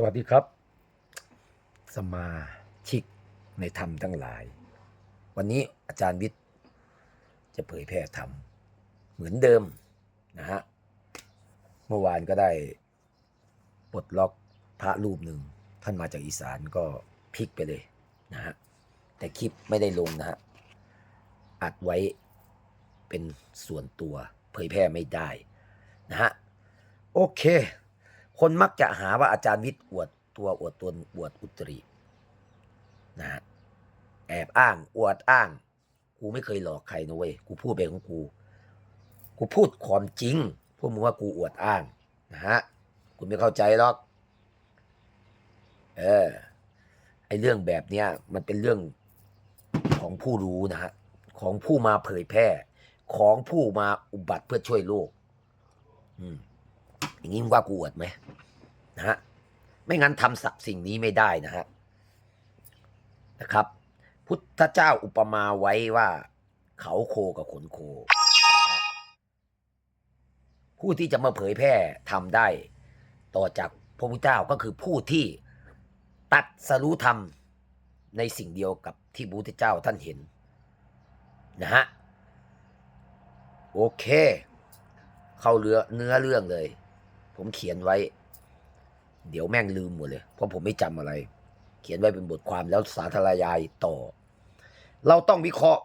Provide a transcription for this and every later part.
สวัสดีครับ สมาชิกในธรรมทั้งหลาย วันนี้อาจารย์วิทย์จะเผยแพร่ธรรม เหมือนเดิมนะฮะเมื่อวานก็ได้ปลดล็อกพระรูปหนึ่ง ท่านมาจากอีสานก็พลิกไปเลยนะฮะแต่คลิปไม่ได้ลงนะฮะอัดไว้เป็นส่วนตัวเผยแพร่ไม่ได้นะฮะโอเค คนมักจะหาว่าอาจารย์วิทย์อวดตัวอวดตนอวดอุตรินะฮะแอบอ้าง อวดอ้าง กูไม่เคยหลอกใครนะเว้ยกูพูดไปของกู กูพูดความจริง พวกมึงว่ากูอวดอ้างนะฮะคุณไม่เข้าใจหรอก เออ ไอเรื่องแบบเนี้ยมันเป็นเรื่องของผู้รู้นะฮะ ของผู้มาเผยแพร่ ของผู้มาอุบัติเพื่อช่วยโลก อืม อย่างนี้มึงว่ากูอวดไหม นะฮะไม่งั้นทำสักสิ่งนี้ไม่ได้นะฮะนะครับ พุทธเจ้าอุปมาไว้ว่า เขาโคกับขนโค ผู้ที่จะมาเผยแพร่ทำได้ ต่อจากพระพุทธเจ้าก็คือผู้ที่ตัดสรู้ธรรมในสิ่งเดียวกับที่พระพุทธเจ้าท่านเห็นนะฮะโอเค เข้าเรือเนื้อเรื่องเลย ผมเขียนไว้ เดี๋ยวแม่งลืมหมดเลย เพราะผมไม่จำอะไร เขียนไว้เป็นบทความแล้วสาธารยายต่อ เราต้องวิเคราะห์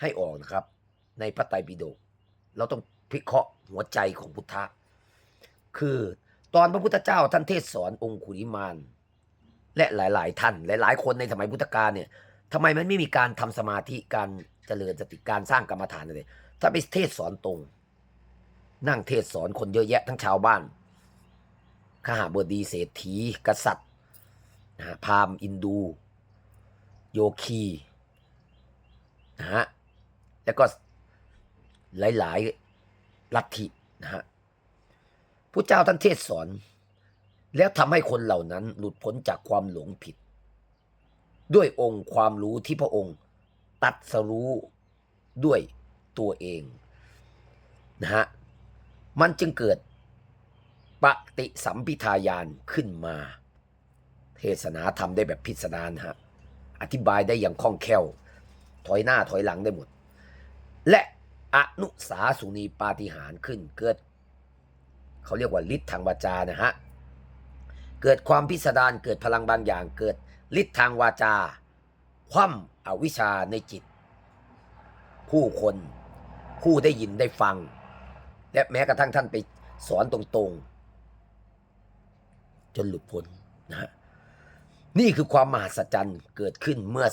ให้ออกนะครับ ในพระไตรปิฎกเราต้องวิเคราะห์หัวใจของพุทธะ คือตอนพระพุทธเจ้าท่านเทศสอนองคุริมาน และหลาย ๆ ท่านหลาย ๆ คนในสมัยพุทธกาลเนี่ยทำไมมันไม่มีการทำสมาธิการเจริญสติการสร้างกรรมฐานอะไรถ้าไปเทศสอนตรง นั่งเทศสอนคนเยอะแยะทั้งชาวบ้าน ขหาบดีเศรษฐี กษัตริย์นะฮะพราหมณ์อินดู โยคีนะฮะแล้วก็หลาย ๆ ลัทธินะฮะพระเจ้าท่านเทศสอน แล้วทำให้คนเหล่านั้นหลุดพ้นจากความหลงผิด ด้วยองค์ความรู้ที่พระองค์ตัดสรู้ด้วยตัวเองนะฮะมันจึงเกิด ปฏิสัมพิทายานขึ้นมา เทศนาธรรมได้แบบพิสดารฮะ อธิบายได้อย่างคล่องแคล่ว ถอยหน้าถอยหลังได้หมด และอนุสาสุนีปาฏิหารขึ้นเกิด เขาเรียกว่าฤทธิ์ทางวาจานะฮะ เกิดความพิสดารเกิดพลังบางอย่าง เกิดฤทธิ์ทางวาจา คว่ำอวิชชาในจิต ผู้คนผู้ได้ยินได้ฟัง และแม้กระทั่งท่านไปสอนตรงๆ จนหลุดพ้นนะฮะนี่คือความมหัศจรรย์เกิดขึ้นเมื่อ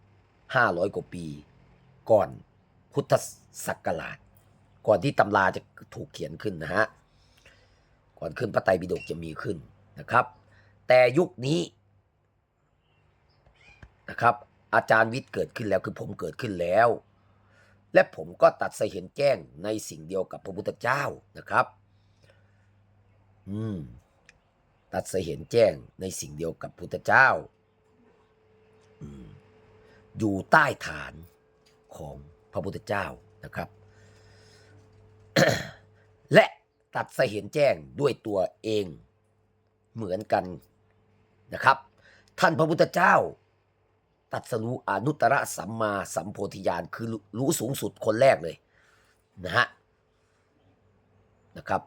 2,500 กว่าปี ก่อนพุทธศักราช ก่อนที่ตำราจะถูกเขียนขึ้นนะฮะ ก่อนขึ้นพระไตรปิฎกจะมีขึ้นนะครับ แต่ยุคนี้นะครับ อาจารย์วิทย์เกิดขึ้นแล้วคือผมเกิดขึ้นแล้ว และผมก็ตัดสเห็นแจ้งในสิ่งเดียวกับพระพุทธเจ้านะครับ อืม ตัดสเห็นแจ้งในสิ่งเดียวกับพุทธเจ้าอยู่ใต้ฐานของพระพุทธเจ้านะครับ และตัดสเห็นแจ้งด้วยตัวเองเหมือนกันนะครับ ท่านพระพุทธเจ้า ตัดสรู้อนุตตรสัมมาสัมโพธิญาณคือรู้สูงสุดคนแรกเลยนะฮะนะครับ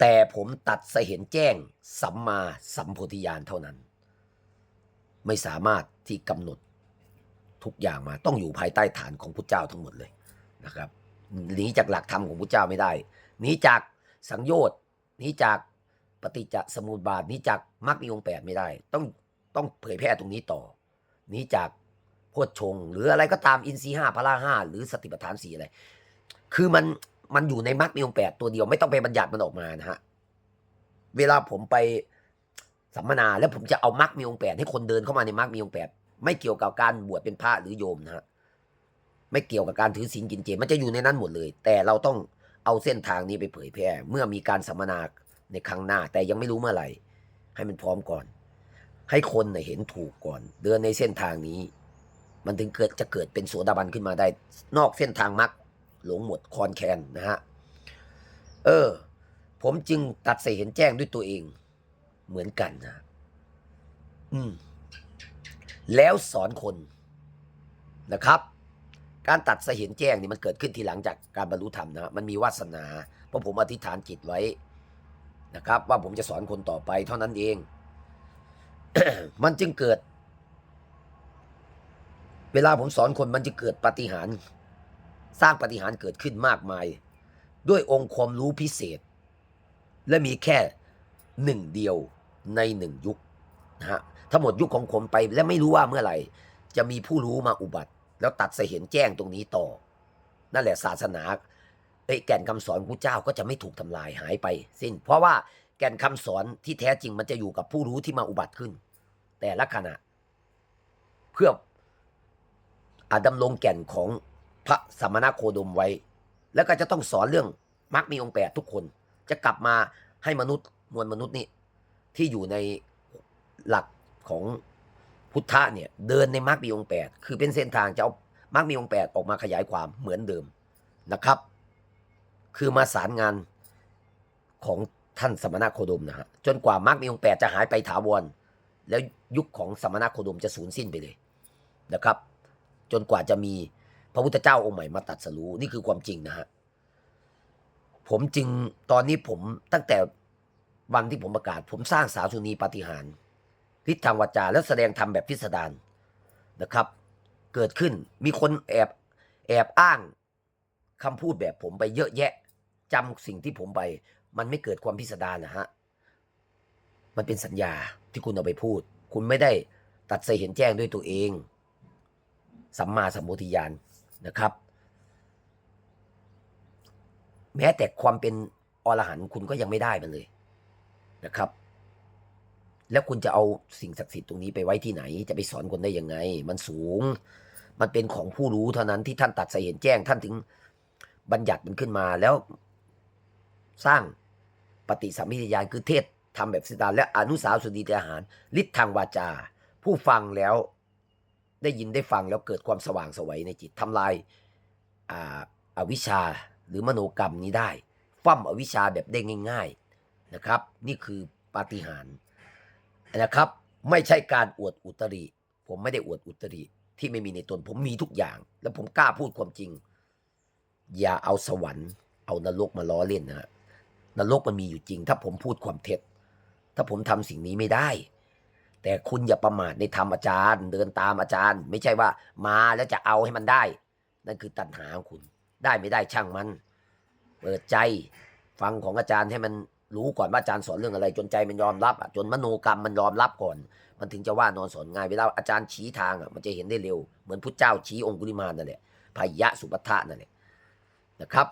แต่ผมตัดเสเห็นแจ้งสัมมาสัมโพธิญาณเท่านั้น ไม่สามารถที่กำหนดทุกอย่างมาต้องอยู่ภายใต้ฐานของพุทธเจ้าทั้งหมดเลยนะครับหนีจากหลักธรรมของพุทธเจ้าไม่ได้หนีจากสังโยชน์หนีจากปฏิจจสมุปบาทหนีจากมรรคมีองค์แปดไม่ได้ ต้องต้องเผยแพร่ตรงนี้ต่อหนีจากโพชฌงหรืออะไรก็ตามอินทรีย์ห้าพละห้าหรือสติปัฏฐานสี่อะไร คือมันมันอยู่ในมรรคมีองแปดตัวเดียว ไม่ต้องไปบัญญัติมันออกมานะฮะเวลาผมไปสัมมนาแล้วผมจะเอามรรคมีองแปดให้คนเดินเข้ามาในมรรคมีองแปดไม่เกี่ยวกับการบวชเป็นพระหรือโยมนะฮะไม่เกี่ยวกับการถือศีลกินเจมันจะอยู่ในนั้นหมดเลย แต่เราต้องเอาเส้นทางนี้ไปเผยแพร่ เมื่อมีการสัมมนาในครั้งหน้า แต่ยังไม่รู้เมื่อไหร่ ให้มันพร้อมก่อน ให้คนเน่ยเห็นถูกก่อน เดินในเส้นทางนี้ มันถึงเกิดจะเกิดเป็นโสดาบันขึ้นมาได้ นอกเส้นทางมรรค หลงหมดคอนแคนนะฮะ เออ ผมจึงตัดใส่เห็นแจ้งด้วยตัวเอง เหมือนกันนะ อืม แล้วสอนคนนะครับ การตัดสเห็นแจ้งนี่มันเกิดขึ้นทีหลังจากการบรรลุธรรมนะ มันมีวาสนา เพราะผมอธิษฐานจิตไว้นะครับ ว่าผมจะสอนคนต่อไปเท่านั้นเอง มันจึงเกิด เวลาผมสอนคนมันจะเกิดปาฏิหารย์ สร้างปฏิหารเกิดขึ้นมากมาย ด้วยองค์ความรู้พิเศษ และมีแค่หนึ่งเดียวในหนึ่งยุคนะฮะถ้าหมดยุคของผมไปและไม่รู้ว่าเมื่อไหร่ จะมีผู้รู้มาอุบัติ แล้วตัดใส่เห็นแจ้งตรงนี้ต่อ นั่นแหละศาสนาไอ้แก่นคำสอนพระเจ้าก็จะไม่ถูกทำลายหายไปสิ้น เพราะว่าแก่นคำสอนที่แท้จริงมันจะอยู่กับผู้รู้ที่มาอุบัติขึ้น แต่ละขณะ เพื่ออาดำรงแก่นของ พระสมณโคดมไว้ แล้วก็จะต้องสอนเรื่องมรรคมีองค์แปดทุกคน จะกลับมาให้มนุษย์มวลมนุษย์นี่ที่อยู่ในหลักของพุทธะเนี่ยเดินในมรรคมีองค์แปดคือเป็นเส้นทางจะเอามรรคมีองค์แปดออกมาขยายความเหมือนเดิมนะครับ คือมาสารงานของท่านสมณโคดมนะฮะจนกว่ามรรคมีองค์แปดจะหายไปถาวรแล้วยุคของสมณโคดมจะสูญสิ้นไปเลยนะครับ จนกว่าจะมี พระพุทธเจ้าองค์ใหม่มาตัดสรู้นี่คือความจริงนะฮะผมจึงตอนนี้ผมตั้งแต่วันที่ผมประกาศ ผมสร้างสาสุนีปฏิหารฤทธิ์ทางวาจาแล้วแสดงธรรมแบบพิสดารนะครับ เกิดขึ้นมีคนแอบแอบอ้างคำพูดแบบผมไปเยอะแยะจำสิ่งที่ผมไป มันไม่เกิดความพิสดารนะฮะมันเป็นสัญญาที่คุณเอาไปพูด คุณไม่ได้ตัดใส่เห็นแจ้งด้วยตัวเองสัมมาสัมโพธิญาณ นะครับ แม้แต่ความเป็นอรหันต์คุณก็ยังไม่ได้มันเลยนะครับ แล้วคุณจะเอาสิ่งศักดิ์สิทธิ์ตรงนี้ไปไว้ที่ไหน จะไปสอนคนได้ยังไง มันสูง มันเป็นของผู้รู้เท่านั้นที่ท่านตัดส่เห็นแจ้งท่านถึงบัญญัติมันขึ้นมาแล้วสร้างปฏิสัมพิทยานคือเทศทำแบบสิดานและอนุสาวสุดีอาหารฤทธิ์ทางวาจา ผู้ฟังแล้ว ได้ยินได้ฟังแล้วเกิดความสว่างสวัยในจิตทำลายอาอาวิชาหรือมโนกรรมนี้ได้ฟั่มอวิชาแบบได้ง่าย ๆนะครับ นี่คือปาฏิหาริย์นะครับ ไม่ใช่การอวดอุตริ ผมไม่ได้อวดอุตริที่ไม่มีในตน ผมมีทุกอย่าง แล้วผมกล้าพูดความจริง อย่าเอาสวรรค์เอานรกมาล้อเล่นนะฮะนรกมันมีอยู่จริง ถ้าผมพูดความเท็จ ถ้าผมทำสิ่งนี้ไม่ได้ แต่คุณอย่าประมาทในธรรมอาจารย์ เดินตามอาจารย์ ไม่ใช่ว่ามาแล้วจะเอาให้มันได้ นั่นคือตัณหาของคุณ ได้ไม่ได้ช่างมัน เปิดใจฟังของอาจารย์ให้มันรู้ก่อนว่าอาจารย์สอนเรื่องอะไร จนใจมันยอมรับจนมโนกรรมมันยอมรับก่อน มันถึงจะว่านอนสอนง่ายเวลาอาจารย์ชี้ทางอะมันจะเห็นได้เร็ว เหมือนพุทธเจ้าชี้องคุลิมานนั่นแหละพายะสุปัฏฐะนั่นแหละนะครับ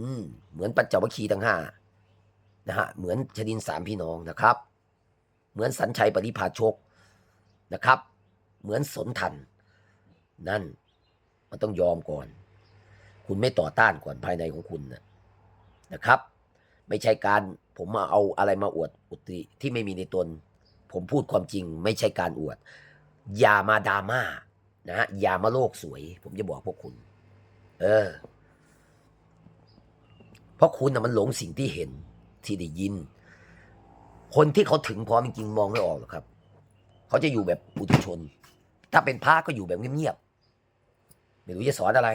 อืมเหมือนปัญจวัคคีย์ทั้งห้านะฮะเหมือนชดินสามพี่น้องนะครับ เหมือนสัญชัยปริพาชกนะครับ เหมือนสนทัน นั่นมันต้องยอมก่อน คุณไม่ต่อต้านก่อนภายในของคุณนะนะครับ ไม่ใช่การผมมาเอาอะไรมาอวดอุตริที่ไม่มีในตน ผมพูดความจริง ไม่ใช่การอวด อย่ามาดราม่านะฮะอย่ามาโลกสวย ผมจะบอกพวกคุณ เออ เพราะคุณนะมันหลงสิ่งที่เห็นที่ได้ยิน คนที่เขาถึงพร้อมจริงๆมองไม่ออกหรอกครับ เขาจะอยู่แบบปุถุชน ถ้าเป็นพระก็อยู่แบบเงียบๆไม่รู้จะสอนอะไร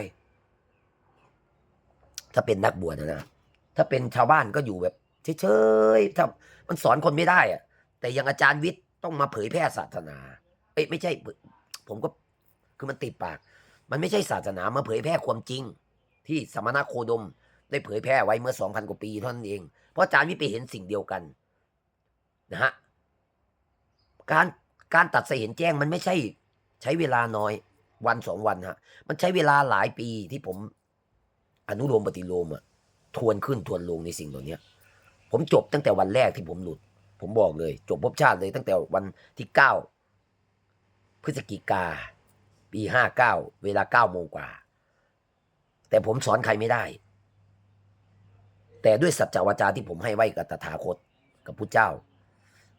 ถ้าเป็นนักบวชนะนะถ้าเป็นชาวบ้านก็อยู่แบบเฉยๆถ้ามันสอนคนไม่ได้อะแต่ยังอาจารย์วิทย์ต้องมาเผยแพร่ศาสนาเอ้ยไม่ใช่ ผมก็คือมันติดปาก มันไม่ใช่ศาสนามาเผยแพร่ความจริง ที่สมณโคดมได้เผยแพร่ไว้เมื่อสองพันกว่าปีเท่านั้นเอง เพราะอาจารย์วิทย์ไปเห็นสิ่งเดียวกัน นะฮะการการตัดสเห็นแจ้งมันไม่ใช่ ใช้เวลาน้อยวันสองวันฮะ มันใช้เวลาหลายปีที่ผม อนุโลมปฏิโลมอะทวนขึ้นทวนลงในสิ่งเหล่านี้ผมจบตั้งแต่วันแรกที่ผมหลุด ผมบอกเลย จบภพชาติเลยตั้งแต่วันที่เก้าพฤศจิกา ปีห้าเก้าเวลาเก้าโมงกว่า แต่ผมสอนใครไม่ได้ แต่ด้วยสัจจวาจาที่ผมให้ไว้กับตถาคตกับพุทธเจ้า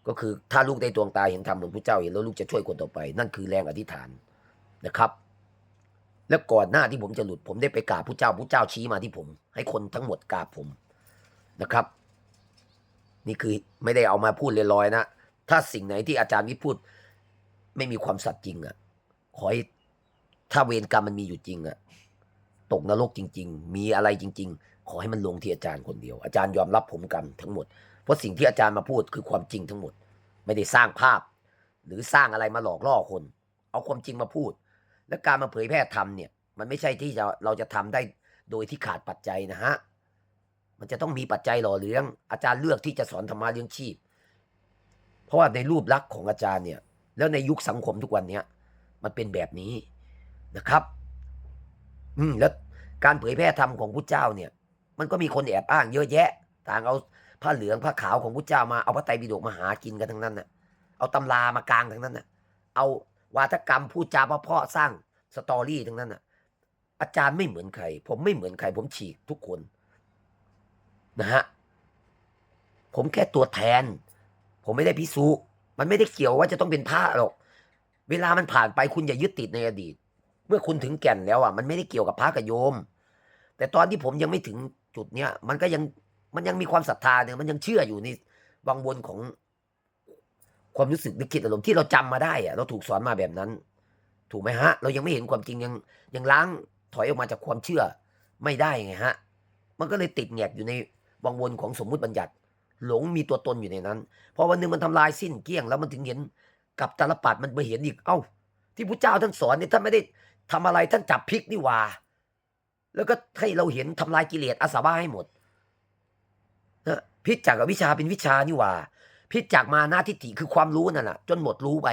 ก็คือถ้าลูกได้ดวงตาเห็นธรรมเหมือนพุทธเจ้าเห็นแล้วลูกจะช่วยคนต่อไป นั่นคือแรงอธิษฐานนะครับ แล้วก่อนหน้าที่ผมจะหลุดผมได้ไปกราบผู้เจ้าผู้เจ้าชี้มาที่ผม ให้คนทั้งหมดกราบผมนะครับ นี่คือไม่ได้เอามาพูดลอยๆนะถ้าสิ่งไหนที่อาจารย์วิพูดไม่มีความสัตย์จริงอะ่ะขอให้ถ้าเวรกรรมมันมีอยู่จริงอะ่ะตกนรกจริง ๆ มีอะไรจริง ๆ ขอให้มันลงที่อาจารย์คนเดียว อาจารย์ยอมรับผมกรรมทั้งหมด ราะสิ่งที่อาจารย์มาพูดคือความจริงทั้งหมด ไม่ได้สร้างภาพ หรือสร้างอะไรมาหลอกล่อคน เอาความจริงมาพูด และการมาเผยแพร่ธรรมเนี่ย มันไม่ใช่ที่จะเราจะทำได้โดยที่ขาดปัจจัยนะฮะมันจะต้องมีปัจจัยหล่อเลี้ยง อาจารย์เลือกที่จะสอนธรรมะเลี้ยงชีพ เพราะว่าในรูปลักษณ์ของอาจารย์เนี่ย แล้วในยุคสังคมทุกวันเนี้ยมันเป็นแบบนี้นะครับ อืมแล้วการเผยแพร่ธรรมของพุทธเจ้าเนี่ย มันก็มีคนแอบอ้างเยอะแยะ ต่างเอา ผ้าเหลืองผ้าขาวของพุทธเจ้ามาเอาพระไตรปิฎกมาหากินกันทั้งนั้นน่ะ เอาตำรามากลางทั้งนั้นน่ะ เอาวาทกรรมพูดจาเพราะๆสร้างสตอรี่ทั้งนั้นน่ะ อาจารย์ไม่เหมือนใคร ผมไม่เหมือนใคร ผมฉีกทุกคนนะฮะผมแค่ตัวแทน ผมไม่ได้พิสูมันไม่ได้เกี่ยวว่าจะต้องเป็นพระหรอก เวลามันผ่านไปคุณอย่ายึดติดในอดีต เมื่อคุณถึงแก่นแล้วอะ มันไม่ได้เกี่ยวกับพระกับโยม แต่ตอนที่ผมยังไม่ถึงจุดเนี้ยมันก็ยัง มันยังมีความศรัทธาเนี่ยมันยังเชื่ออยู่ในวังวนของความรู้สึกนึกคิดอารมณ์ที่เราจำมาได้อะเราถูกสอนมาแบบนั้น ถูกไหมฮะ เรายังไม่เห็นความจริงยังยังล้างถอยออกมาจากความเชื่อไม่ได้ไงฮะ มันก็เลยติดแงกอยู่ในวังวนของสมมุติบัญญัติ หลงมีตัวตนอยู่ในนั้นพอวันหนึ่งมันทำลายสิ้นเกลี้ยงแล้วมันถึงเห็นกับตาลปัดมันไปเห็นอีกเอ้า ที่พระเจ้าท่านสอนเนี่ยท่านไม่ได้ทำอะไรท่านจับพริกนี่ว่า แล้วก็ให้เราเห็นทำลายกิเลสอาสวะให้หมด พิษจากอวิชาเป็นวิชานี่หว่า พิษจากมานาทิฏฐิคือความรู้นั่นแหละจนหมดรู้ไป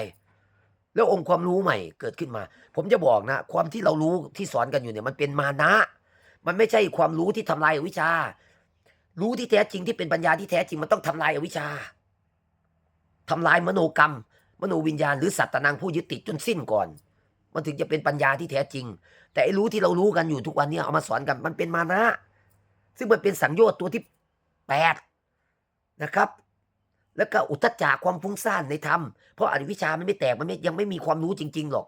แล้วองค์ความรู้ใหม่เกิดขึ้นมา ผมจะบอกนะ ความที่เรารู้ที่สอนกันอยู่เนี่ย มันเป็นมานะ มันไม่ใช่ความรู้ที่ทำลายอวิชา รู้ที่แท้จริงที่เป็นปัญญาที่แท้จริงมันต้องทำลายอวิชาทำลายมโนกรรม มโนวิญญาณหรือสัตตนังผู้ยึดติดจนสิ้นก่อน มันถึงจะเป็นปัญญาที่แท้จริง แต่ไอ้รู้ที่เรารู้กันอยู่ทุกวันเนี้เอามาสอนกันมันเป็นมานะ ซึ่งมันเป็นสังโยชน์ตัวที่ แปดนะครับ แล้วก็อุทจจะความฟุ้งซ่านในธรรม เพราะอริวิชามันไม่แตกมันยังไม่มีความรู้จริง ๆ หรอก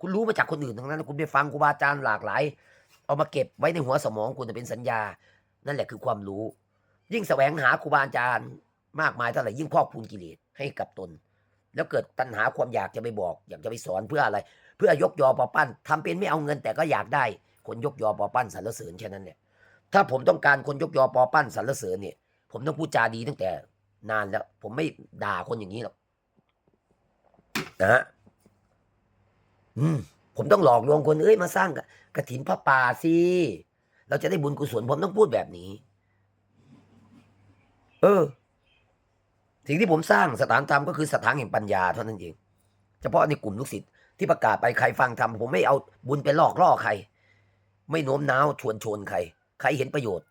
คุณรู้มาจากคนอื่นทั้งนั้น คุณไปฟังครูบาอาจารย์หลากหลาย เอามาเก็บไว้ในหัวสมองคุณจะเป็นสัญญา นั่นแหละคือความรู้ ยิ่งแสวงหาครูบาอาจารย์ มากมายเท่าไหร่ยิ่งพอกพูนกิเลสให้กับตน แล้วเกิดตัณหาความอยากจะไปบอก อยากจะไปสอนเพื่ออะไร เพื่อยกยอปอปั้นทำเป็นไม่เอาเงินแต่ก็อยากได้ คนยกยอปอปั้นสรรเสริญแค่นั้นเนี่ย ถ้าผมต้องการคนยกยอปอปั้นสรรเสริญเนี่ย ผมต้องพูดจาดีตั้งแต่นานแล้ว ผมไม่ด่าคนอย่างนี้หรอกนะฮะอืม ผมต้องหลอกลวงคนเอ้ยมาสร้างกระถินพระป่าสิเราจะได้บุญกุศลผมต้องพูดแบบนี้ เออ สิ่งที่ผมสร้างสถานธรรมก็คือสถานแห่งปัญญาเท่านั้นเองเฉพาะในกลุ่มลูกศิษย์ที่ประกาศไปใครฟังทำผมไม่เอาบุญไปหลอกล่อใคร ไม่โน้มน้าวชวนชวนใคร ใครเห็นประโยชน์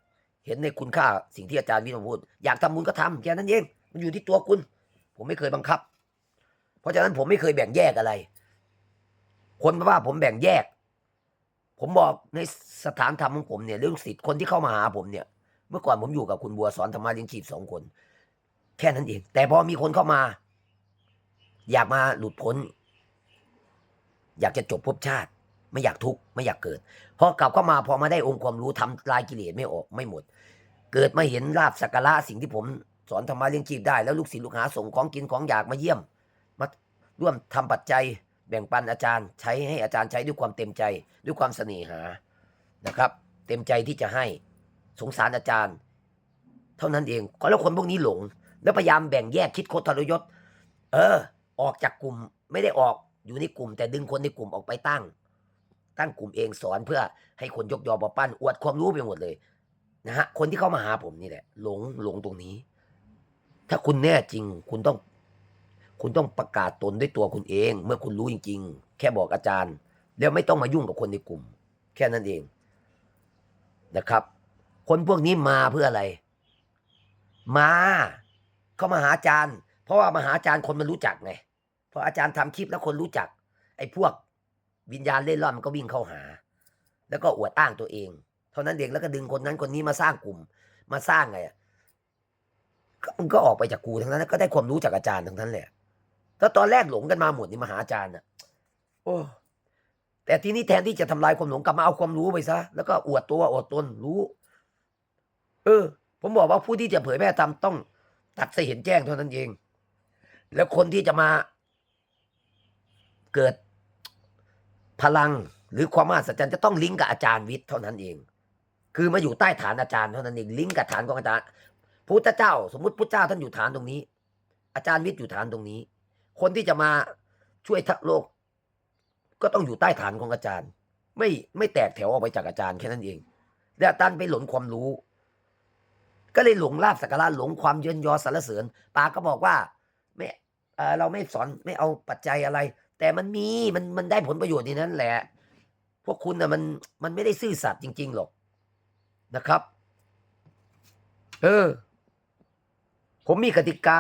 เห็นในคุณค่าสิ่งที่อาจารย์วิทย์พูด อยากทำบุญก็ทำแค่นั้นเอง มันอยู่ที่ตัวคุณ ผมไม่เคยบังคับ เพราะฉะนั้นผมไม่เคยแบ่งแยกอะไร คนว่าผมแบ่งแยก ผมบอกในสถานธรรมของผมเนี่ยเรื่องสิทธิ์คนที่เข้ามาหาผมเนี่ย เมื่อก่อนผมอยู่กับคุณบัวสอนธรรมะเลี้ยงชีพสองคน แค่นั้นเอง แต่พอมีคนเข้ามา อยากมาหลุดพ้น อยากจะจบภพชาติ ไม่อยากทุกข์ไม่อยากเกิดพอกลับเข้ามาพอมาได้องค์ความรู้ทำลายกิเลสไม่ออกไม่หมด เกิดมาเห็นลาบสักการะสิ่งที่ผมสอนธรรมะเลี้ยงชีพได้ แล้วลูกศิษย์ลูกหาส่งของกินของอยากมาเยี่ยม มาร่วมทำปัจจัยแบ่งปันอาจารย์ ใช้ให้อาจารย์ใช้ด้วยความเต็มใจด้วยความเสน่หานะครับ เต็มใจที่จะให้สงสารอาจารย์ เท่านั้นเองก็แล้วคนพวกนี้หลง แล้วพยายามแบ่งแยกคิดโคตรทรยศ เออ ออกจากกลุ่มไม่ได้ออกอยู่ในกลุ่ม แต่ดึงคนในกลุ่มออกไปตั้ง ตั้งกลุ่มเองสอนเพื่อให้คนยกยอปอปั้นอวดความรู้ไปหมดเลยนะฮะคนที่เข้ามาหาผมนี่แหละ หลงหลงตรงนี้ ถ้าคุณแน่จริง คุณต้อง คุณต้องประกาศตนด้วยตัวคุณเอง เมื่อคุณรู้จริง ๆ แค่บอกอาจารย์ แล้วไม่ต้องมายุ่งกับคนในกลุ่ม แค่นั้นเองนะครับ คนพวกนี้มาเพื่ออะไร มาเข้ามาหาอาจารย์ เพราะว่ามาหาอาจารย์คนมันรู้จักไงพออาจารย์ทำคลิปแล้วคนรู้จัก ไอ้พวก วิญญาณเล่นร่อนมันก็วิ่งเข้าหา แล้วก็อวดอ้างตัวเอง เท่านั้นเองแล้วก็ดึงคนนั้นคนนี้มาสร้างกลุ่ม มาสร้างไงอะก็มันก็ออกไปจากกูทั้งนั้น ก็ได้ความรู้จากอาจารย์ทั้งนั้นแหละแล้วตอนแรกหลงกันมาหมดนี่มาหาอาจารย์อะ โอ้แต่ทีนี้แทนที่จะทำลายความหลงกลับมาเอาความรู้ไปซะแล้วก็อวดตัวอวดตนรู้ เออ ผมบอกว่าผู้ที่จะเผยแพร่ธรรมต้อง ตัดใส่เห็นแจ้งเท่านั้นเอง แล้วคนที่จะมา เกิด พลังหรือความมหัศจรรย์จะต้องลิงก์กับอาจารย์วิทย์เท่านั้นเอง คือมาอยู่ใต้ฐานอาจารย์เท่านั้นเองลิงก์กับฐานของอาจารย์พุทธเจ้า สมมติพุทธเจ้าท่านอยู่ฐานตรงนี้ อาจารย์วิทย์อยู่ฐานตรงนี้ คนที่จะมาช่วยทัโลก ก็ต้องอยู่ใต้ฐานของอาจารย์ ไม่ไม่แตกแถวออกไปจากอาจารย์แค่นั้นเองและอาจารย์ไปหลงความรู้ ก็เลยหลงลาบสักการะหลงความเยินยอสรรเสริญปาก็บอกว่าไม่เราไม่สอนไม่เอาปัจจัยอะไร แต่มันมีมันมันได้ผลประโยชน์ในนั้นแหละ พวกคุณนะมันมันไม่ได้ซื่อสัตย์จริง ๆ หรอกนะครับ เออ ผมมีกติกา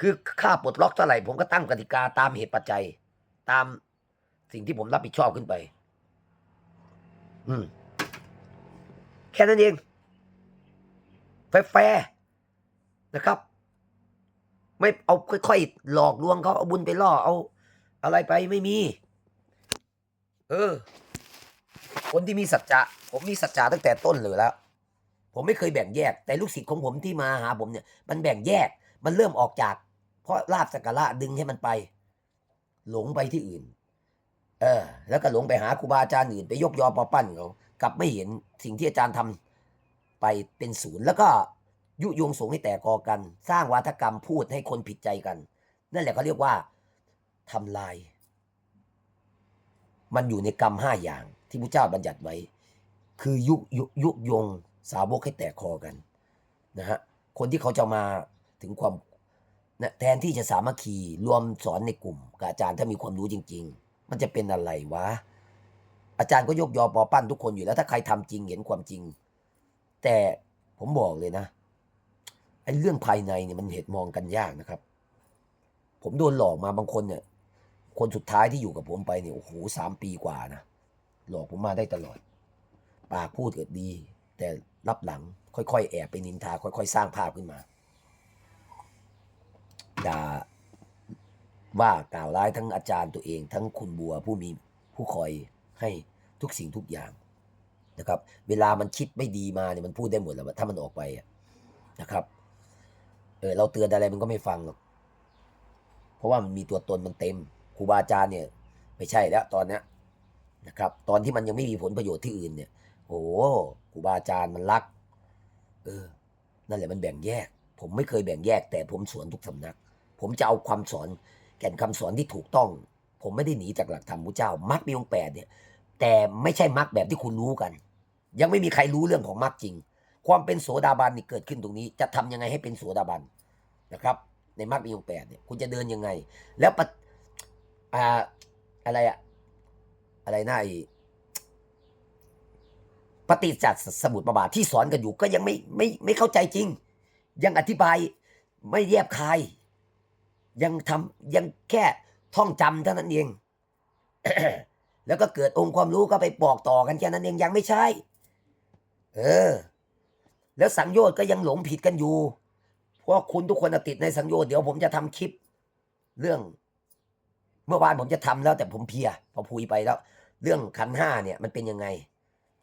คือค่าปลดล็อกเท่าไหร่ผมก็ตั้งกติกาตามเหตุปัจจัย ตามสิ่งที่ผมรับผิดชอบขึ้นไป อืม แค่นั้นเองแฟร์นะครับ ไม่เอาค่อยๆ หลอกลวงเขาเอาบุญไปล่อเอา อะไรไปไม่มี เออ คนที่มีสัจจะผมมีสัจจะตั้งแต่ต้นเลยแล้ว ผมไม่เคยแบ่งแยก แต่ลูกศิษย์ของผมที่มาหาผมเนี่ย มันแบ่งแยก มันเริ่มออกจาก เพราะลาบสักการะดึงให้มันไป หลงไปที่อื่น เออ แล้วก็หลงไปหาครูบาอาจารย์อื่นไปยกยอปอปั้นเขากลับไม่เห็นสิ่งที่อาจารย์ทำไปเป็นศูนย์แล้วก็ยุยงสงให้แตกกอกัน สร้างวาทกรรมพูดให้คนผิดใจกัน นั่นแหละเขาเรียกว่า ทำลาย มันอยู่ในกรรมห้าอย่างที่พระเจ้าบัญญัติไว้ คือยุยุยุยงสาวกให้แตกคอกันนะฮะคนที่เขาจะมาถึงความนะแทนที่จะสามัคคีรวมสอนในกลุ่มกับอาจารย์ถ้ามีความรู้จริง ๆ มันจะเป็นอะไรวะ อาจารย์ก็ยกยอปอปั้นทุกคนอยู่แล้วถ้าใครทำจริงเห็นความจริง แต่ผมบอกเลยนะไอ้เรื่องภายในเนี่ยมันเหตุมองกันยากนะครับ ผมโดนหลอกมาบางคนเนี่ย คนสุดท้ายที่อยู่กับผมไปเนี่ยโอ้โหสามปีกว่านะหลอกผมมาได้ตลอด ปากพูดเกิดดี แต่รับหลังค่อยๆ แอบไปนินทา ค่อยๆ สร้างภาพขึ้นมาด่าว่ากล่าวร้ายทั้งอาจารย์ตัวเอง ทั้งคุณบัวผู้มีผู้คอยให้ทุกสิ่งทุกอย่างนะครับ เวลามันคิดไม่ดีมาเนี่ยมันพูดได้หมดแล้วถ้ามันออกไปนะครับเออเราเตือนอะไรมันก็ไม่ฟังหรอกเพราะว่ามันมีตัวตนมันเต็ม ครูบาอาจารย์เนี่ยไม่ใช่แล้วตอนเนี้ยนะครับ ตอนที่มันยังไม่มีผลประโยชน์ที่อื่นเนี่ยโอ้ครูบาอาจารย์มันรัก เออ นั่นแหละมันแบ่งแยก ผมไม่เคยแบ่งแยก แต่ผมสวนทุกสำนัก ผมจะเอาความสอนแก่นคำสอนที่ถูกต้อง ผมไม่ได้หนีจากหลักธรรมพระเจ้ามักมีองค์แปดเนี่ย แต่ไม่ใช่มักแบบที่คุณรู้กัน ยังไม่มีใครรู้เรื่องของมักจริง ความเป็นโสดาบันนี่เกิดขึ้นตรงนี้ จะทำยังไงให้เป็นโสดาบันนะครับ ในมักมีองค์แปดเนี่ยคุณจะเดินยังไง แล้วปะ อ่า อะไรอะอะไรนะไอ้ปฏิจจสมุติประบาทที่สอนกันอยู่ก็ยังไม่ไม่ไม่เข้าใจจริง ยังอธิบายไม่แยบคาย ยังทำยังแค่ท่องจำเท่านั้นเอง แล้วก็เกิดองค์ความรู้ก็ไปบอกต่อกันแค่นั้นเองยังไม่ใช่ เออ แล้วสังโยชน์ก็ยังหลงผิดกันอยู่ เพราะคุณทุกคนติดในสังโยชน์เดี๋ยวผมจะทำคลิป เรื่อง เมื่อวานผมจะทำแล้วแต่ผมเพียพอพูดไปแล้ว เรื่องขันห้าเนี่ยมันเป็นยังไง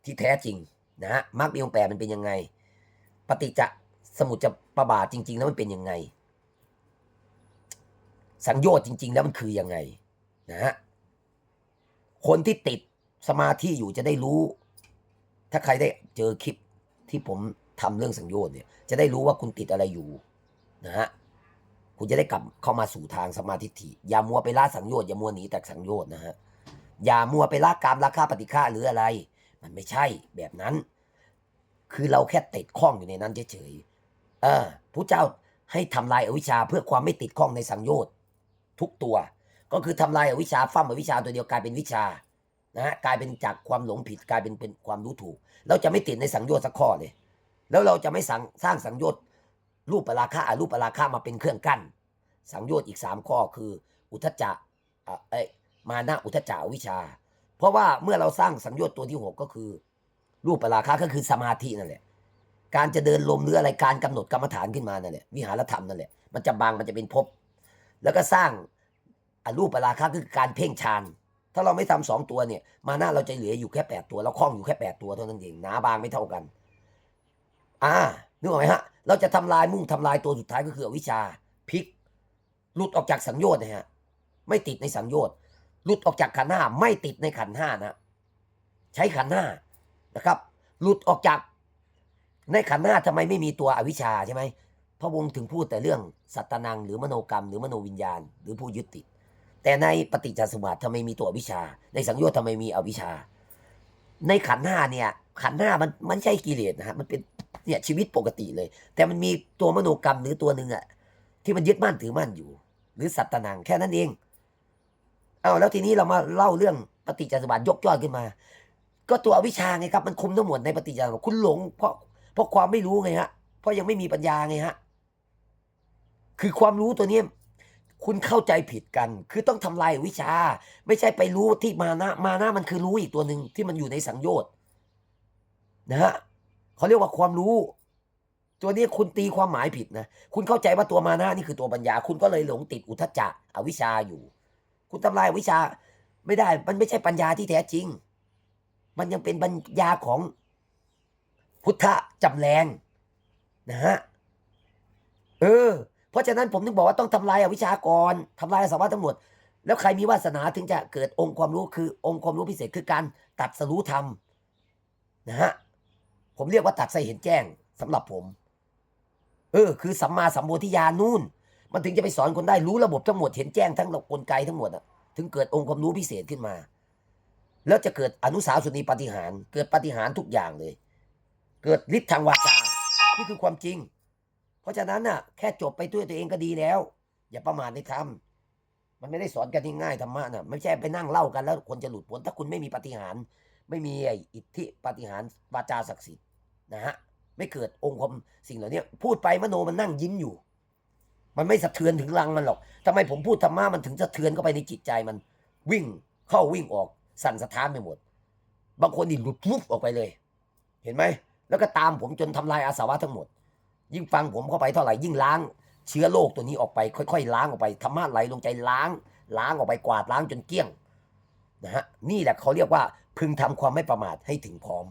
ที่แท้จริงนะฮะมรรคมีองแปดมันเป็นยังไง ปฏิจจสมุจจประบาทจริง ๆ แล้วมันเป็นยังไง สังโยชน์จริง ๆ แล้วมันคือยังไงนะฮะคนที่ติดสมาธิอยู่จะได้รู้ ถ้าใครได้เจอคลิปที่ผมทำเรื่องสังโยชน์เนี่ย จะได้รู้ว่าคุณติดอะไรอยู่นะฮะ คุณจะได้กลับเข้ามาสู่ทางสมาธิฐิอย่ามัวไปละสังโยชน์อย่ามัวหนีจากสังโยชน์นะฮะอย่ามัวไปละกามราคาปฏิฆาหรืออะไร มันไม่ใช่แบบนั้น คือเราแค่ติดข้องอยู่ในนั้นเฉยๆเออพระเจ้าให้ทำลายอวิชชาเพื่อความไม่ติดข้องในสังโยชน์ทุกตัว ก็คือทำลายอวิชชาฟั่มอวิชชาตัวเดียวกลายเป็นวิชานะฮะกลายเป็นจากความหลงผิดกลายเป็นเป็นความรู้ถูก เราจะไม่ติดในสังโยชน์สักข้อเลย แล้วเราจะไม่สร้างสังโยชน์ รูปปราคาอรูปปราคามาเป็นเครื่องกั้น สังโยชน์อีกสามข้อคือ อุทจจะอะเอ้ยมานะอุทจจะวิชา เพราะว่าเมื่อเราสร้างสังโยชน์ตัวที่หกก็คือ รูปปราคาก็คือสมาธินั่นแหละการจะเดินลมหรืออะไรการกำหนดกรรมฐานขึ้นมานั่นแหละวิหารธรรมนั่นแหละมันจะบางมันจะเป็นภพแล้วก็สร้างอรูปปราคาคือการเพ่งฌานถ้าเราไม่ทำสองตัวเนี่ย มาหนะเราจะเหลืออยู่แค่แปดตัวเราคล่องอยู่แค่แปดตัวเท่านั้นเองหนาบางไม่เท่ากัน อ่านึกออกไหมฮะ เราจะทำลายมุ่งทำลายตัวสุดท้ายก็คืออวิชชาพลิกหลุดออกจากสังโยชน์นะฮะไม่ติดในสังโยชน์หลุดออกจากขันห้าไม่ติดในขันห้านะใช้ขันห้านะครับหลุดออกจากในขันห้าทำไมไม่มีตัวอวิชชาใช่ไหมพระวงศ์ถึงพูดแต่เรื่องสัตตนังหรือมโนกรรม หรือมโนวิญญาณ หรือผู้ยึดติด แต่ในปฏิจจสมุปบาททำไมมีตัวอวิชชา ในสังโยชน์ทำไมมีอวิชชา ในขันห้าเนี่ย ขันธ์ห้ามันมันไม่ใช่กิเลสนะฮะมันเป็นเนี่ยชีวิตปกติเลย แต่มันมีตัวมโนกรรมหรือตัวหนึ่งอะที่มันยึดมั่นถือมั่นอยู่ หรือสัตตนังแค่นั้นเองเอาแล้วทีนี้เรามาเล่าเรื่องปฏิจจสมุปบาทยกยอดขึ้นมา ก็ตัวอวิชชาไงครับ มันคุมทั้งหมดในปฏิจจสมุปบาทคุณหลงเพราะเพราะความไม่รู้ไงฮะเพราะยังไม่มีปัญญาไงฮะคือความรู้ตัวเนี้คุณเข้าใจผิดกัน คือต้องทำลายวิชชา ไม่ใช่ไปรู้ที่มานะ มานะมันคือรู้อีกตัวหนึ่งที่มันอยู่ในสังโยชน์ นะฮะเขาเรียกว่าความรู้ ตัวนี้คุณตีความหมายผิดนะ คุณเข้าใจว่าตัวมานะนี่คือตัวปัญญา คุณก็เลยหลงติดอุทจจะอวิชชาอยู่ คุณทำลายอวิชาไม่ได้ มันไม่ใช่ปัญญาที่แท้จริง มันยังเป็นปัญญาของพุทธจำแรงนะฮะ เออ เพราะฉะนั้นผมถึงบอกว่าต้องทำลายอวิชาก่อนทำลายอาสวะทั้งหมดแล้วใครมีวาสนาถึงจะเกิดองค์ความรู้คือองค์ความรู้พิเศษคือการตัดสรู้ธรรมนะฮะ ผมเรียกว่าตัดใส่เห็นแจ้งสำหรับผม เออ คือสัมมาสัมโพธิญาณนู่น มันถึงจะไปสอนคนได้รู้ระบบทั้งหมดเห็นแจ้งทั้งกลไกทั้งหมดอะถึงเกิดองค์ความรู้พิเศษขึ้นมา แล้วจะเกิดอนุสาวสุนีปฏิหาร เกิดปฏิหารทุกอย่างเลย เกิดฤทธิ์ทางวาจานี่คือความจริง เพราะฉะนั้นน่ะ แค่จบไปด้วยตัวเองก็ดีแล้ว อย่าประมาทในธรรมมันไม่ได้สอนกันง่ายธรรมะน่ะไม่ใช่ไปนั่งเล่ากันแล้วคนจะหลุดพ้นถ้าคุณไม่มีปฏิหาร ไม่มีไอ้อิทธิปฏิหารวาจาศักดิ์สิทธิ์นะฮะไม่เกิดองค์ความสิ่งเหล่านี้พูดไปมโนมันนั่งยิ้มอยู่ มันไม่สะเทือนถึงรังมันหรอกทำไมผมพูดธรรมะมันถึงสะเทือนเข้าไปในจิตใจมัน วิ่งเข้าวิ่งออกสั่นสะท้านไปหมด บางคนนี่หลุดปุ๊บออกไปเลย เห็นไหมแล้วก็ตามผมจนทำลายอาสวะทั้งหมด ยิ่งฟังผมเข้าไปเท่าไหร่ยิ่งล้าง เชื้อโรคตัวนี้ออกไป ค่อยๆล้างออกไปธรรมะไหลลงใจล้าง ล้างออกไปกวาดล้างจนเกลี้ยงนะฮะนี่แหละเขาเรียกว่า พึงทำความไม่ประมาทให้ถึงพร้อม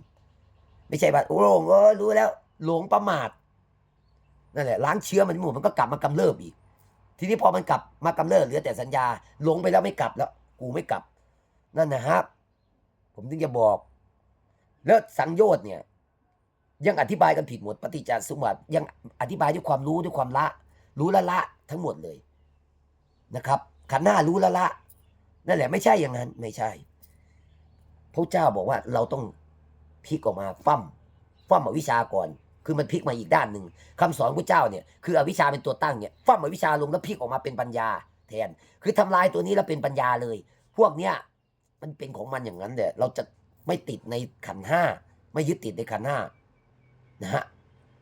ไม่ใช่ว่าโอ้โหเออรู้แล้ว หลงประมาทนั่นแหละล้างเชื้อมันหมดมันก็กลับมากำเริบอีก ทีนี้พอมันกลับมากำเริบเหลือแต่สัญญาหลงไปแล้วไม่กลับแล้ว กูไม่กลับ นั่นนะครับ ผมถึงจะบอก แล้วสังโยชน์เนี่ย ยังอธิบายกันผิดหมดปฏิจจสมุปบาทยังอธิบายด้วยความรู้ด้วยความละ รู้ละละทั้งหมดเลยนะครับขันหน้ารู้ละละนั่นแหละไม่ใช่อย่างนั้นไม่ใช่ พระเจ้าบอกว่าเราต้องพลิกออกมาฟั่มฟั่มอวิชาก่อน คือมันพลิกมาอีกด้านหนึ่งคำสอนพระเจ้าเนี่ยคืออวิชาเป็นตัวตั้งเนี่ยฟั่มอวิชาลงแล้วพลิกออกมาเป็นปัญญาแทน คือทำลายตัวนี้แล้วเป็นปัญญาเลย พวกเนี้ยมันเป็นของมันอย่างนั้นแหละเราจะไม่ติดในขันห้าไม่ยึดติดในขันห้านะฮะ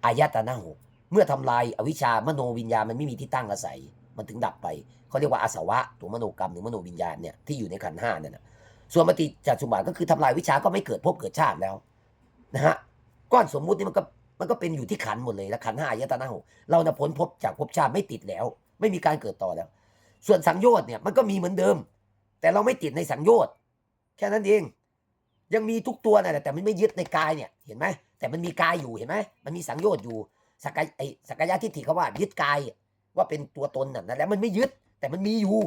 อายตนะหกเมื่อทำลายอวิชามโนวิญญาณมันไม่มีที่ตั้งอาศัย มันถึงดับไปเขาเรียกว่าอาสวะตัวมโนกรรมหรือมโนวิญญาณเนี่ยที่อยู่ในขันห้าเนี่ยนะ ส่วนปฏิจจสมุปบาทก็คือทำลายวิชาก็ไม่เกิดภพเกิดชาติแล้วนะฮะก้อนสมมุตินี่มันก็มันก็เป็นอยู่ที่ขันหมดเลยแล้วขันห้าอายตนะหกเราน่ะพ้นภพจากภพชาติไม่ติดแล้ว ไม่มีการเกิดต่อแล้ว ส่วนสังโยชน์เนี่ยมันก็มีเหมือนเดิม แต่เราไม่ติดในสังโยชน์แค่นั้นเอง ยังมีทุกตัวนะแต่มันไม่ยึดในกายเนี่ยเห็นไหมแต่มันมีกายอยู่เห็นไหมมันมีสังโยชน์อยู่สกายไอสกายะทิฏฐิเขาว่ายึดกายว่าเป็นตัวตนน่ะนั่นแหละมันไม่ยึด แต่มันมีอยู่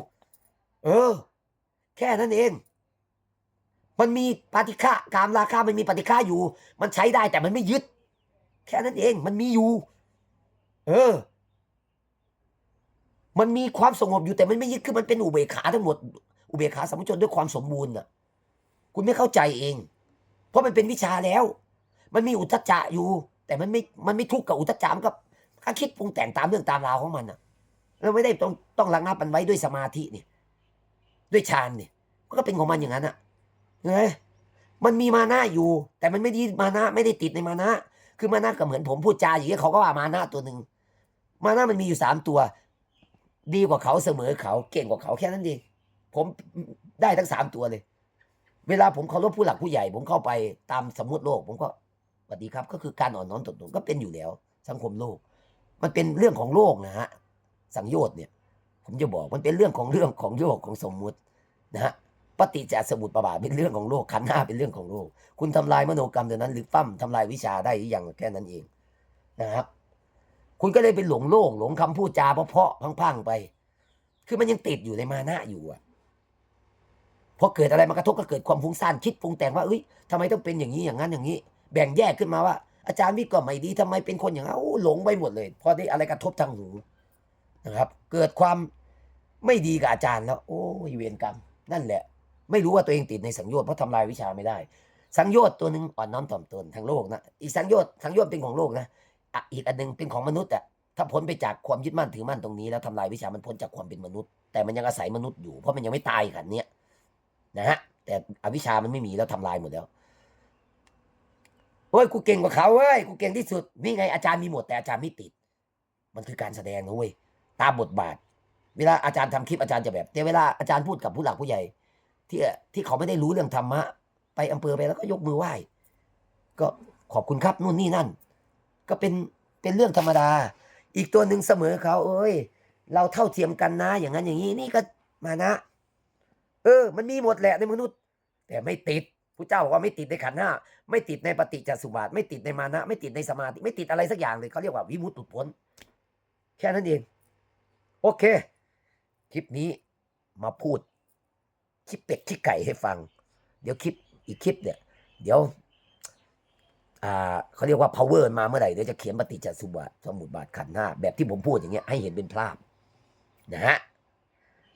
เออ แค่นั้นเอง มันมีปฏิฆะกามราคามันมีปฏิฆะอยู่ มันใช้ได้แต่มันไม่ยึด แค่นั้นเองมันมีอยู่ เออ มันมีความสงบอยู่แต่มันไม่ยึดคือมันเป็นอุเบกขาทั้งหมด อุเบกขาสมมติชนด้วยความสมบูรณ์น่ะ คุณไม่เข้าใจเอง เพราะมันเป็นวิชาแล้ว มันมีอุทจจะอยู่ แต่มันไม่มันไม่ทุกข์กับอุทจจะมันก็ก็คิดปรุงแต่งตามเรื่องตามราวของมันอะเราไม่ได้ต้องต้องระงับมันไว้ด้วยสมาธินี่ด้วยฌานนี่มันก็เป็นของมันอย่างนั้นอะ เห็นไหมมันมีมานะอยู่ แต่มันไม่ได้มานะไม่ได้ติดในมานะ คือมานะก็เหมือนผมพูดจาอย่างนี้เขาก็ว่ามานะตัวหนึ่งมานะมันมีอยู่สามตัว ดีกว่าเขาเสมอเขาเก่งกว่าเขาแค่นั้นเองผมได้ทั้งสามตัวเลย เวลาผมเคารพผู้หลักผู้ใหญ่ ผมเข้าไปตามสมมติโลก ผมก็สวัสดีครับ ก็คือการอ่อนน้อมตนตนก็เป็นอยู่แล้ว สังคมโลก มันเป็นเรื่องของโลกนะฮะสังโยชน์เนี่ย ผมจะบอกมันเป็นเรื่องของเรื่องของโยกของสมมุตินะฮะ ปฏิจจสมุปบาทเป็นเรื่องของโลกขันห้าเป็นเรื่องของโลก คุณทำลายมโนกรรมตัวนั้น หรือปั้มทำลายวิชาได้หรือยังแค่นั้นเองนะครับ คุณก็เลยไปหลงโลกหลงคำพูดจาเพาะๆพังๆไป คือมันยังติดอยู่ในมานะอยู่อะพอเกิดอะไรมากระทบก็เกิดความฟุ้งซ่านคิดปรุงแต่งว่าเอ้ยทำไมต้องเป็นอย่างนี้อย่างนั้นอย่างนี้ แบ่งแยกขึ้นมาว่า อาจารย์วิทย์ก็ไม่ดีทำไมเป็นคนอย่างนั้นโอ้หลงไปหมดเลยพอได้อะไรกระทบทางหูนะครับ เกิดความไม่ดีกับอาจารย์แล้ว โอ้ยเวรกรรมนั่นแหละ ไม่รู้ว่าตัวเองติดในสังโยชน์เพราะทำลายวิชาไม่ได้ สังโยชน์ตัวหนึ่งอ่อนน้อมถ่อมตนทางโลกนะอีกสังโยชน์สังโยชน์เป็นของโลกนะอะอีกอันหนึงเป็นของมนุษย์อะถ้าพ้นไปจากความยึดมั่นถือมั่นตรงนี้แล้วทำลายวิชามันพ้นจากความเป็นมนุษย์ แต่มันยังอาศัยมนุษย์อยู่เพราะมันยังไม่ตายขันเนี้ยนะฮะแต่อวิชามันไม่มีแล้วทำลายหมดแล้วโอ้ยกูเก่งกว่าเขาเว้ยกูเก่งที่สุดนี่ไงอาจารย์มีหมดแต่อาจารย์ไม่ติด มันคือการแสดงนะเว้ยตามบทบาท เวลาอาจารย์ทำคลิปอาจารย์จะแบบแต่เวลาอาจารย์พูดกับผู้หลักผู้ใหญ่ ที่ที่เขาไม่ได้รู้เรื่องธรรมะ ไปอำเภอไปแล้วก็ยกมือไหว้ ก็ขอบคุณครับนู่นนี่นั่น ก็เป็นเป็นเรื่องธรรมดา อีกตัวหนึ่งเสมอเขาเอ้ย เราเท่าเทียมกันนะ อย่างนั้นอย่างนี้นี่ก็มานะ เออ มันมีหมดแหละในมนุษย์ แต่ไม่ติดพระเจ้าบอกว่าไม่ติดในขันห้าไม่ติดในปฏิจจสุบาท ไม่ติดในมานะ ไม่ติดในสมาธิไม่ติดอะไรสักอย่างเลยเขาเรียกว่าวิมุตติหลุดพ้นแค่นั้นเอง โอเค คลิปนี้มาพูด คลิปเป็ดคลิปไก่ให้ฟัง เดี๋ยวคลิปอีกคลิปเนี่ย เดี๋ยวอ่าเขาเรียกว่า power มาเมื่อไหร่เดี๋ยวจะเขียนปฏิจจสมุปบาทสมุปบาทขันห้าแบบที่ผมพูดอย่างเงี้ยให้เห็นเป็นภาพนะฮะ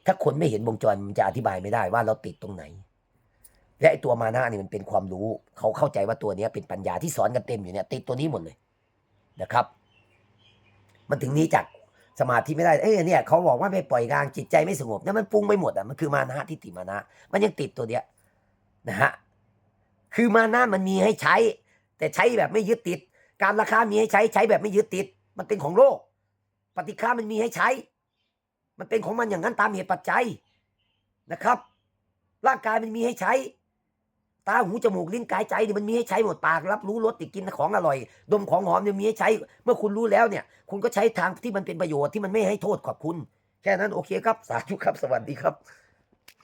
ถ้าคนไม่เห็นวงจรมันจะอธิบายไม่ได้ว่าเราติดตรงไหน และไอตัวมานะนี่มันเป็นความรู้ เขาเข้าใจว่าตัวเนี้ยเป็นปัญญาที่สอนกันเต็มอยู่เนี่ยติดตัวนี้หมดเลยนะครับ มันถึงนี้จาก สมาธิไม่ได้ เอ้ยเนี่ยเขาบอกว่าไม่ปล่อยกลางจิตใจไม่สงบนั่นมันปรุงไปหมดอะมันคือมานะทิฏฐิมานะ มันยังติดตัวเนี้ยนะฮะคือมานะมันมีให้ใช้ แต่ใช้แบบไม่ยึดติด การราคามีให้ใช้ใช้แบบไม่ยึดติด มันเป็นของโลก ปฏิฆามันมีให้ใช้ มันเป็นของมันอย่างนั้นตามเหตุปัจจัยนะครับ ร่างกายมันมีให้ใช้ ตาหูจมูกลิ้นกายใจเนี่ยมันมีให้ใช้หมดปากรับรู้รสติดกินของอร่อย ดมของหอมเนี่ยมีให้ใช้ เมื่อคุณรู้แล้วเนี่ย คุณก็ใช้ทางที่มันเป็นประโยชน์ที่มันไม่ให้โทษขอบคุณ แค่นั้นโอเคครับ สาธุครับสวัสดีครับ